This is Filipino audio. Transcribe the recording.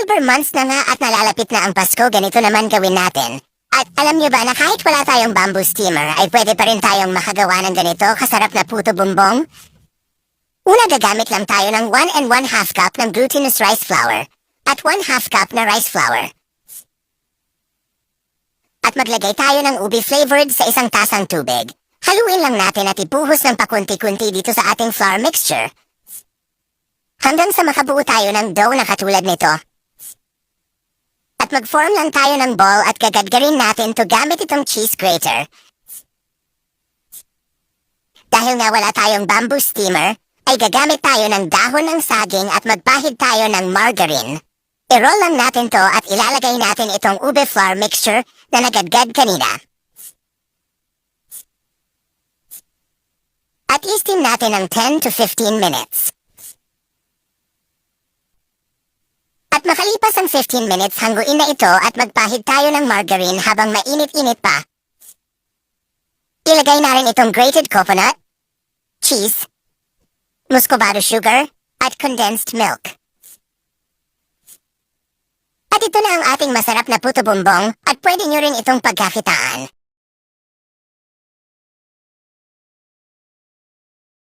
Silver months na nga at nalalapit na ang Pasko, ganito naman gawin natin. At alam niyo ba na kahit wala tayong bamboo steamer, ay pwede pa rin tayong makagawa ng ganito kasarap na puto bumbong? Una gagamit lang tayo ng 1 and 1 half cup ng glutinous rice flour at 1 half cup na rice flour. At maglagay tayo ng ubi flavored sa isang tasang tubig. Haluin lang natin at ibuhos ng pakunti-kunti dito sa ating flour mixture. Hanggang sa makabuo tayo ng dough na katulad nito. At mag-form lang tayo ng ball at gagadgarin natin to gamit itong cheese grater. Dahil nga wala tayong bamboo steamer, ay gagamit tayo ng dahon ng saging at magpahid tayo ng margarine. I-roll lang natin to at ilalagay natin itong ube flour mixture na nagadgad kanina. At i-steam natin ng 10 to 15 minutes. At makalipas ang 15 minutes, hangguin na ito at magpahid tayo ng margarine habang mainit-init pa. Ilagay na rin itong grated coconut, cheese, muscovado sugar, at condensed milk. At ito na ang ating masarap na puto bumbong at pwede nyo rin itong pagkakitaan.